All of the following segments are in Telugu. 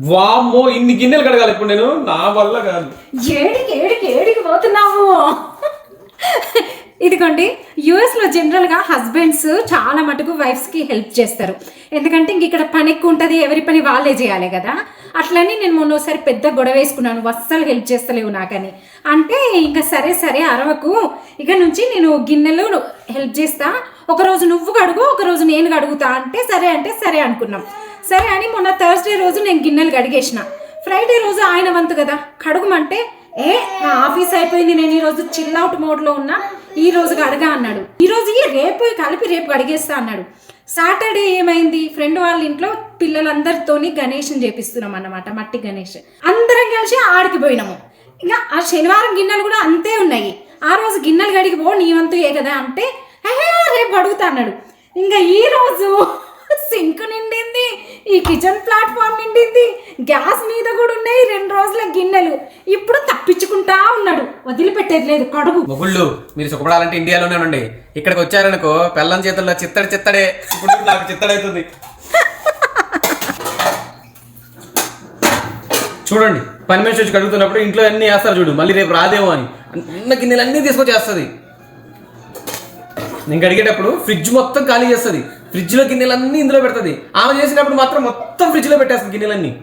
వామ్మో ఇన్ని గిన్నెలు కడగాలి ఇప్పుడు నేను? నా వల్ల కాదు. ఏడికి ఏడికి ఏడికి పోతున్నాము ఇదిగోండి యుఎస్లో జనరల్గా హస్బెండ్స్ చాలా మటుకు వైఫ్స్కి హెల్ప్ చేస్తారు. ఎందుకంటే ఇంక ఇక్కడ పని ఎక్కువ ఉంటుంది ఎవరి పని వాళ్ళే చేయాలి కదా. అట్లని నేను మొన్న ఒకసారి పెద్ద గొడవ వేసుకున్నాను అస్సలు హెల్ప్ చేస్తలేవు నాకని. అంటే ఇంకా సరే సరే అరవకు. ఇక నుంచి నేను గిన్నెలు హెల్ప్ చేస్తా. ఒకరోజు నువ్వు కడుగు ఒకరోజు నేను కడుగుతా. అంటే సరే అంటే సరే అనుకున్నాం. సరే అని మొన్న థర్స్డే రోజు నేను గిన్నెలు కడిగేసిన. ఫ్రైడే రోజు ఆయన వంతు కదా. కడుగుమంటే ఏ నా ఆఫీస్ అయిపోయింది నేను ఈ రోజు మోడ్లో మోడ్లో ఉన్నా ఈ రోజు కడగా అన్నాడు. ఈ రోజు రేపు కలిపి రేపు కడిగేస్తా అన్నాడు. సాటర్డే ఏమైంది? ఫ్రెండ్ వాళ్ళ ఇంట్లో పిల్లలందరితోని గణేష్ని చేపిస్తున్నాం అన్నమాట మట్టి గణేష్. అందరం కలిసి ఆడికి పోయినాము. ఇంకా ఆ శనివారం గిన్నెలు కూడా అంతే ఉన్నాయి. ఆ రోజు గిన్నెలు గడికి పో నీ వంతు ఏ కదా అంటే రేపు అడుగుతా అన్నాడు. ఇంకా ఈ రోజు సింక్ నిండింది ఈ కిచెన్ ప్లాట్ఫామ్ నిండింది గ్యాస్ మీద కూడా ఉన్నాయి రెండు రోజుల గిన్నెలు. ఇప్పుడు తప్పించుకుంటా ఉన్నాడు వదిలిపెట్టేది లేదు కడుగు. మొగుళ్ళు మీరు సుఖపడాలంటే ఇండియాలోనే ఉండండి. ఇక్కడికి వచ్చారనుకో పెళ్ళం చేతుల్లో చిత్తడి చిత్తడే. ఇప్పుడు నాకు చిత్తడవుతుంది చూడండి పని మనిషి వచ్చి కడుగుతున్నప్పుడు ఇంట్లో అన్ని వేస్తారు చూడు మళ్ళీ రేపు రాదేమో అని. అన్న గిన్నెలు అన్ని తీసుకొచ్చి నేను కడిగేటప్పుడు ఫ్రిడ్జ్ మొత్తం ఖాళీ చేస్తుంది. ఫ్రిడ్జ్లో గిన్నెలన్నీ ఇందులో పెడుతుంది. ఆమె చేసినప్పుడు మాత్రం మొత్తం ఫ్రిడ్జ్లో పెట్టేస్తుంది గిన్నెలన్నీ.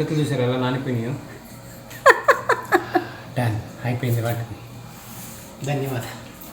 చేతులు చూసారు ఎలా నానిపోయినాయో? డన్ అయిపోయింది వాటికి. ధన్యవాదాలు.